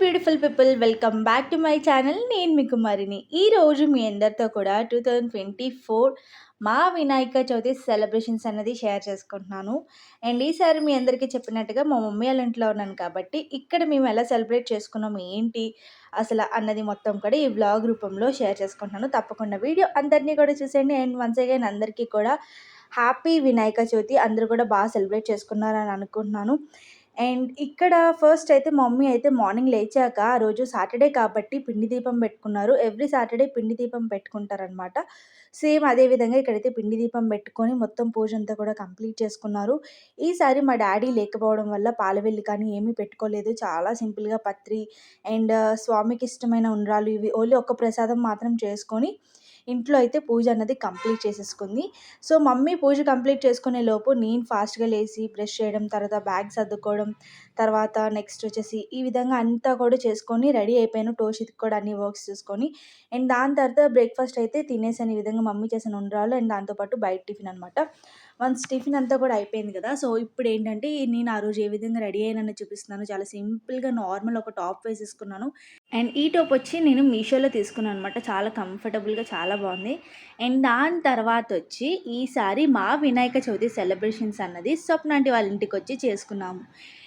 Beautiful people welcome back to my channel. నేను మీ కుమారిని. ఈరోజు మీ అందరితో కూడా టూ థౌజండ్ ట్వంటీ ఫోర్ మా వినాయక చవితి సెలబ్రేషన్స్ అనేది షేర్ చేసుకుంటున్నాను. అండ్ ఈసారి మీ అందరికీ చెప్పినట్టుగా మా మమ్మీ వాళ్ళ ఇంట్లో ఉన్నాను కాబట్టి ఇక్కడ మేము ఎలా సెలబ్రేట్ చేసుకున్నాం ఏంటి అసలు అన్నది మొత్తం కూడా ఈ బ్లాగ్ రూపంలో షేర్ చేసుకుంటున్నాను. తప్పకుండా వీడియో అందరినీ కూడా చూసేయండి. అండ్ వన్స్ అగైన్ అందరికీ కూడా హ్యాపీ వినాయక చవితి. అందరూ కూడా బాగా సెలబ్రేట్ చేసుకున్నారని అనుకుంటున్నాను. అండ్ ఇక్కడ ఫస్ట్ అయితే మమ్మీ అయితే మార్నింగ్ లేచాక ఆ రోజు సాటర్డే కాబట్టి పిండి దీపం పెట్టుకున్నారు. ఎవ్రీ సాటర్డే పిండి దీపం పెట్టుకుంటారనమాట సేమ్ అదే విధంగా ఇక్కడైతే పిండి దీపం పెట్టుకొని మొత్తం పూజ అంతా కూడా కంప్లీట్ చేసుకున్నారు. ఈసారి మా డాడీ లేకపోవడం వల్ల పాలవెల్లి కానీ ఏమీ పెట్టుకోలేదు. చాలా సింపుల్గా పత్రి అండ్ స్వామికి ఇష్టమైన ఉండ్రాలు ఇవి ఓన్లీ ఒక్క ప్రసాదం మాత్రం చేసుకొని ఇంట్లో అయితే పూజ అన్నది కంప్లీట్ చేసేసుకుంది. సో మమ్మీ పూజ కంప్లీట్ చేసుకునే లోపు నేను ఫాస్ట్గా లేచి బ్రష్ చేయడం తర్వాత బ్యాగ్ సర్దుకోవడం తర్వాత నెక్స్ట్ వచ్చేసి ఈ విధంగా అంతా కూడా చేసుకొని రెడీ అయిపోయాను. టోషిత్ కూడా అన్ని వర్క్స్ చూసుకొని. అండ్ దాని తర్వాత బ్రేక్ఫాస్ట్ అయితే తినేసాను ఈ విధంగా మమ్మీ చేసిన ఉండ్రాలు అండ్ దాంతోపాటు బయట టిఫిన్ అనమాట వన్స్ టిఫిన్ అంతా కూడా అయిపోయింది కదా. సో ఇప్పుడు ఏంటంటే నేను ఆ రోజు ఏ విధంగా రెడీ అయ్యానని చూపిస్తున్నాను. చాలా సింపుల్గా నార్మల్ ఒక టాప్ వేసేసుకున్నాను. అండ్ ఈ టాప్ వచ్చి నేను మీషోలో తీసుకున్నాను అనమాట చాలా కంఫర్టబుల్గా చాలా బాగుంది. అండ్ దాని తర్వాత వచ్చి ఈసారి మా వినాయక చవితి సెలబ్రేషన్స్ అన్నది స్వప్నాంటి వాళ్ళ ఇంటికి వచ్చి చేసుకున్నాము.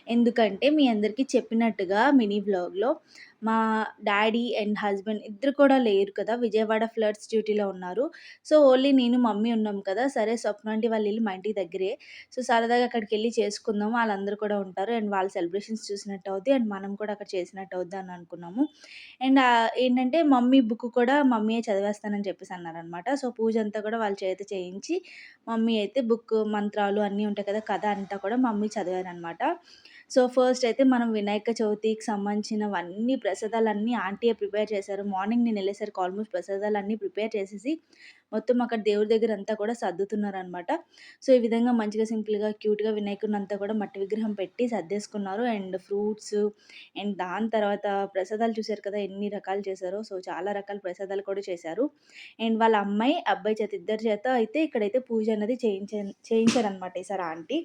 ఎందుకంటే మీ అందరికీ చెప్పినట్టుగా మినీ బ్లాగ్లో మా డాడీ అండ్ హస్బెండ్ ఇద్దరు కూడా లేరు కదా. విజయవాడ ఫ్లడ్స్ డ్యూటీలో ఉన్నారు. సో ఓన్లీ నేను మమ్మీ ఉన్నాం కదా. సరే స్వప్నంటి వాళ్ళ ఇల్లు మా ఇంటి దగ్గరే. సో సరదాగా అక్కడికి వెళ్ళి చేసుకుందాము. వాళ్ళందరూ కూడా ఉంటారు. అండ్ వాళ్ళ సెలబ్రేషన్స్ చూసినట్టు అవుద్ది. అండ్ మనం కూడా అక్కడ చేసినట్టు అవుద్ది అని అనుకున్నాము. అండ్ ఏంటంటే మమ్మీ బుక్ కూడా మమ్మీయే చదివేస్తానని చెప్పేసి అన్నారనమాట సో పూజ అంతా కూడా వాళ్ళ చేత చేయించి మమ్మీ అయితే బుక్ మంత్రాలు అన్నీ ఉంటాయి కదా. కథ అంతా కూడా మమ్మీ చదివారనమాట సో ఫస్ట్ అయితే మనం వినాయక చవితికి సంబంధించినవన్నీ ప్రసాదాలన్నీ ఆంటీయే ప్రిపేర్ చేశారు. మార్నింగ్ నేను వెళ్ళేసరికి ఆల్మోస్ట్ ప్రసాదాలన్నీ ప్రిపేర్ చేసేసి మొత్తం అక్కడ దేవుడి దగ్గర అంతా కూడా సర్దుతున్నారనమాట. సో ఈ విధంగా మంచిగా సింపుల్గా క్యూట్గా వినాయకుడిని అంతా కూడా మట్టి విగ్రహం పెట్టి సర్దేసుకున్నారు. అండ్ ఫ్రూట్స్ అండ్ దాని తర్వాత ప్రసాదాలు చూశారు కదా ఎన్ని రకాలు చేశారో. సో చాలా రకాల ప్రసాదాలు కూడా చేశారు. అండ్ వాళ్ళ అమ్మాయి అబ్బాయి చేత ఇద్దరి చేత అయితే ఇక్కడైతే పూజ అనేది చేయించ చేయించారనమాట ఈసారి ఆంటీ.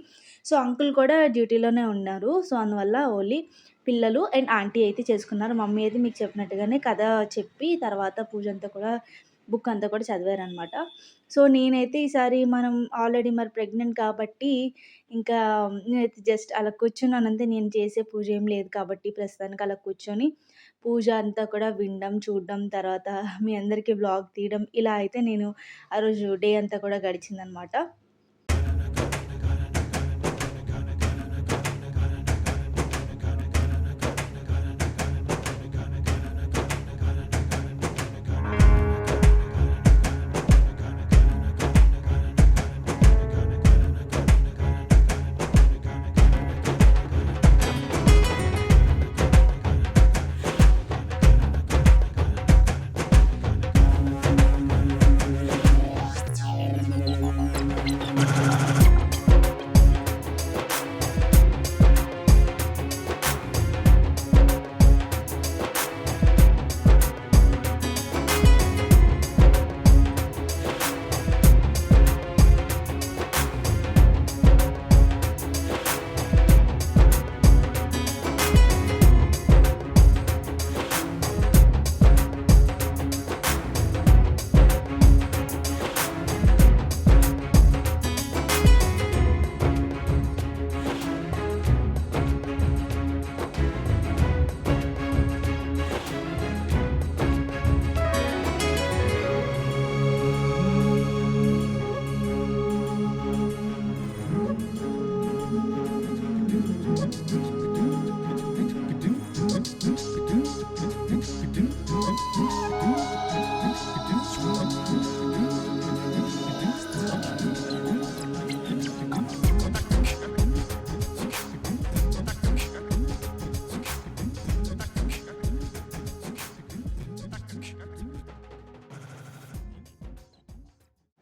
సో అంకుల్ కూడా డ్యూటీలోనే ఉన్నారు. సో అందువల్ల ఓన్లీ పిల్లలు అండ్ ఆంటీ అయితే చేసుకున్నారు. మమ్మీ అయితే మీకు చెప్పినట్టుగానే కథ చెప్పి తర్వాత పూజ అంతా కూడా బుక్ అంతా కూడా చదివారనమాట సో నేనైతే ఈసారి మనం ఆల్రెడీ మరి ప్రెగ్నెంట్ కాబట్టి ఇంకా నేనైతే జస్ట్ అలా కూర్చున్నానంతే నేను చేసే పూజ ఏం లేదు కాబట్టి ప్రస్తుతానికి అలా కూర్చొని పూజ అంతా కూడా వినడం చూడడం తర్వాత మీ అందరికీ బ్లాగ్ తీయడం ఇలా అయితే నేను ఆ రోజు డే అంతా కూడా గడిచిందనమాట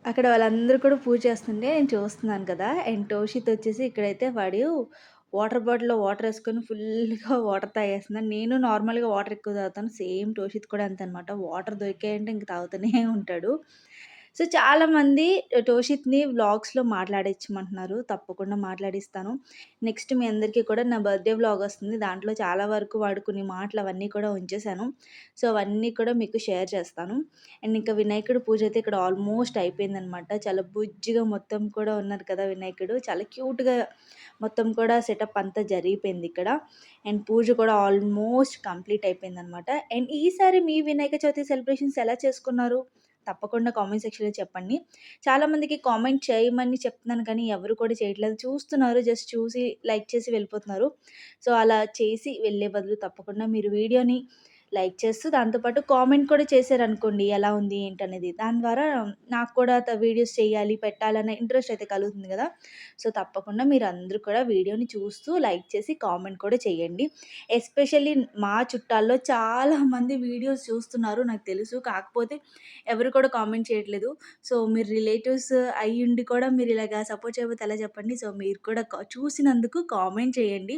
అక్కడ వాళ్ళందరూ కూడా పూజ చేస్తుంటే నేను చూస్తున్నాను కదా అండ్ టోషిత్ వచ్చేసి ఇక్కడైతే వాడు వాటర్ బాటిల్‌లో వాటర్ వేసుకొని ఫుల్‌గా వాటర్ తాగేస్తున్నాను నేను నార్మల్‌గా వాటర్ ఎక్కువ తాగుతాను. సేమ్ టోషిత్ కూడా అంతే అనమాట. వాటర్ దొరికాయంటే ఇంక తాగుతూనే ఉంటాడు. సో, చాలామంది టోషిత్‌ని వ్లాగ్స్‌లో మాట్లాడించమంటున్నారు. తప్పకుండా మాట్లాడిస్తాను. నెక్స్ట్ మీ అందరికీ కూడా నా బర్త్‌డే వ్లాగ్ వస్తుంది. దాంట్లో చాలా వరకు వాడు కొన్ని మాటలు అవన్నీ కూడా ఉంచేశాను. సో, అవన్నీ కూడా మీకు షేర్ చేస్తాను. అండ్ ఇంకా వినాయకుడు పూజ అయితే ఇక్కడ ఆల్మోస్ట్ అయిపోయిందనమాట. చాలా బుజ్జిగా మొత్తం కూడా ఉన్నారు కదా వినాయకుడు. చాలా క్యూట్‌గా మొత్తం కూడా సెటప్ అంతా జరిగిపోయింది ఇక్కడ. అండ్ పూజ కూడా ఆల్మోస్ట్ కంప్లీట్ అయిపోయిందనమాట. అండ్ ఈసారి మీ వినాయక చవితి సెలబ్రేషన్స్ ఎలా చేసుకున్నారు? తప్పకుండా కామెంట్ సెక్షన్‌లో చెప్పండి. చాలామందికి కామెంట్ చేయమని చెప్తున్నాను కానీ ఎవరు కూడా చేయట్లేదు. చూస్తున్నారు జస్ట్ చూసి లైక్ చేసి వెళ్ళిపోతున్నారు. సో, అలా చేసి వెళ్ళే బదులు తప్పకుండా మీరు వీడియోని లైక్ చేస్తూ దాంతో పాటు కామెంట్ కూడా చేశారనుకోండి ఎలా ఉంది ఏంటనేది. దాని ద్వారా నాకు కూడా త వీడియోస్ చేయాలి, పెట్టాలన్న ఇంట్రెస్ట్ అయితే కలుగుతుంది కదా! సో, తప్పకుండా మీరు అందరూ కూడా వీడియోని చూస్తూ లైక్ చేసి కామెంట్ కూడా చేయండి. ఎస్పెషల్లీ మా చుట్టాల్లో చాలామంది వీడియోస్ చూస్తున్నారు నాకు తెలుసు. కాకపోతే ఎవరు కూడా కామెంట్ చేయట్లేదు. సో, మీరు రిలేటివ్స్ అయ్యుండి కూడా మీరు ఇలాగా సపోర్ట్ చేయబోతే ఎలా చెప్పండి. సో, మీరు కూడా చూసినందుకు కామెంట్ చేయండి.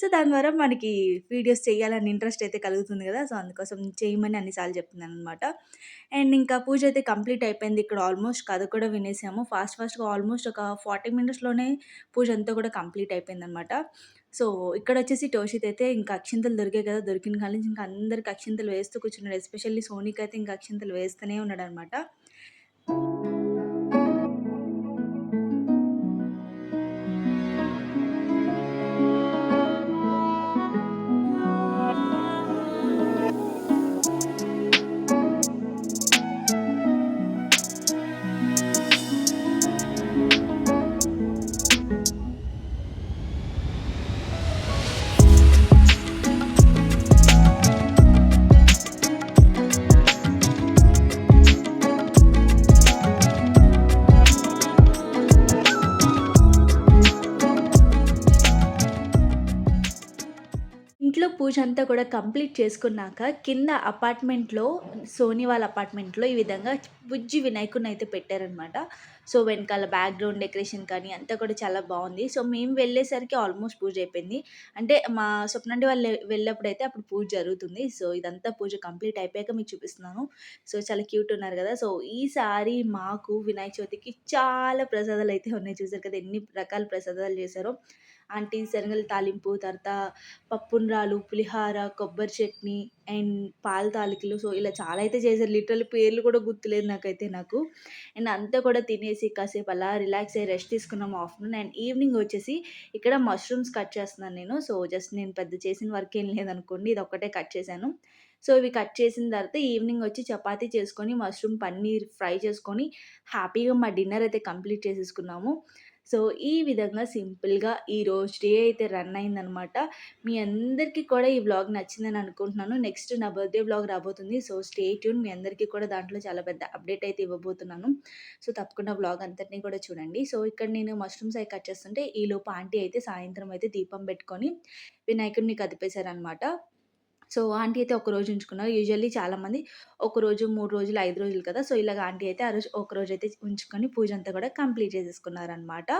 సో, దాని ద్వారా మనకి వీడియోస్ చేయాలని ఇంట్రెస్ట్ అయితే కలుగుతుంది కదా! సో, అందుకోసం చేయమని అన్ని సార్లు చెప్తున్నాననమాట. అండ్ ఇంకా పూజ అయితే కంప్లీట్ అయిపోయింది. ఇక్కడ ఆల్మోస్ట్ కథ కూడా వినేసాము. ఫాస్ట్ ఫాస్ట్‌గా ఆల్మోస్ట్ ఒక 40 మినిట్స్‌లోనే పూజ అంతా కూడా కంప్లీట్ అయిపోయింది అనమాట సో, ఇక్కడ వచ్చేసి టోషిత్ అయితే ఇంకా అక్షింతలు దొరికాయి కదా! దొరికిన కాడ నుంచి ఇంకా అందరికి అక్షింతలు వేస్తూ కూర్చున్నాడు. ఎస్పెషల్లీ సోనీకైతే ఇంకా అక్షింతలు వేస్తూనే ఉన్నాడు అనమాట ఇంట్లో పూజ అంతా కూడా కంప్లీట్ చేసుకున్నాక కింద అపార్ట్మెంట్‌లో సోని వాళ్ళ అపార్ట్మెంట్‌లో ఈ విధంగా బుజ్జి వినాయకుడిని అయితే పెట్టారనమాట. సో, వెనకాల బ్యాక్‌గ్రౌండ్ డెకరేషన్ కానీ అంతా కూడా చాలా బాగుంది సో, మేము వెళ్ళేసరికి ఆల్మోస్ట్ పూజ అయిపోయింది. అంటే మా స్వప్నండి వాళ్ళు వెళ్ళినప్పుడైతే అప్పుడు పూజ జరుగుతుంది. సో, ఇదంతా పూజ కంప్లీట్ అయిపోయాక మీకు చూపిస్తున్నాను. సో, చాలా క్యూట్ ఉన్నారు కదా! సో, ఈసారి మాకు వినాయక చవితికి చాలా ప్రసాదాలు అయితే ఉన్నాయి. చూసారు కదా! ఎన్ని రకాల ప్రసాదాలు చేశారో. ఆంటీ శనగల తాలింపు, తర్వాత పప్పుండ్రాలు, పులిహార, కొబ్బరి చట్నీ అండ్ పాల తాలికలు. సో, ఇలా చాలా అయితే చేశారు. లిటరల్ పేర్లు కూడా గుర్తులేదు నాకైతే నాకు. అండ్ అంతా కూడా తినేసి కాసేపు అలా రిలాక్స్ అయ్యి రెస్ట్ తీసుకున్నాము ఆఫ్టర్‌నూన్. అండ్ ఈవినింగ్ వచ్చేసి ఇక్కడ మష్రూమ్స్ కట్ చేస్తున్నాను నేను. సో, జస్ట్ నేను పెద్ద చేసిన వర్క్ ఏం లేదనుకోండి. ఇది ఒక్కటే కట్ చేశాను. సో, ఇవి కట్ చేసిన తర్వాత ఈవినింగ్ వచ్చి చపాతీ చేసుకొని, మష్రూమ్ పన్నీర్ ఫ్రై చేసుకొని, హ్యాపీగా మా డిన్నర్ అయితే కంప్లీట్ చేసేసుకున్నాము. సో, ఈ విధంగా సింపుల్‌గా ఈరోజు డే అయితే రన్ అయిందనమాట. మీ అందరికీ కూడా ఈ వ్లాగ్ నచ్చిందని అనుకుంటున్నాను. నెక్స్ట్ నా బర్త్‌డే వ్లాగ్ రాబోతుంది. So, stay tune. మీ అందరికీ కూడా దాంట్లో చాలా పెద్ద అప్డేట్ అయితే ఇవ్వబోతున్నాను. సో, తప్పకుండా వ్లాగ్ అంతటినీ కూడా చూడండి. సో, ఇక్కడ నేను మష్రూమ్స్ అయి కట్ చేస్తుంటే ఈలోపు ఆంటీ అయితే సాయంత్రం అయితే దీపం పెట్టుకొని వినాయకుడిని కదిపేశారనమాట. సో, ఆంటీ అయితే ఒకరోజు ఉంచుకున్నారు. యూజువల్లీ చాలామంది ఒకరోజు, మూడు రోజులు, ఐదు రోజులు కదా! సో, ఇలాగ ఆంటీ అయితే ఆ రోజు ఒకరోజైతే ఉంచుకొని పూజ అంతా కూడా కంప్లీట్ చేసేసుకున్నారనమాట.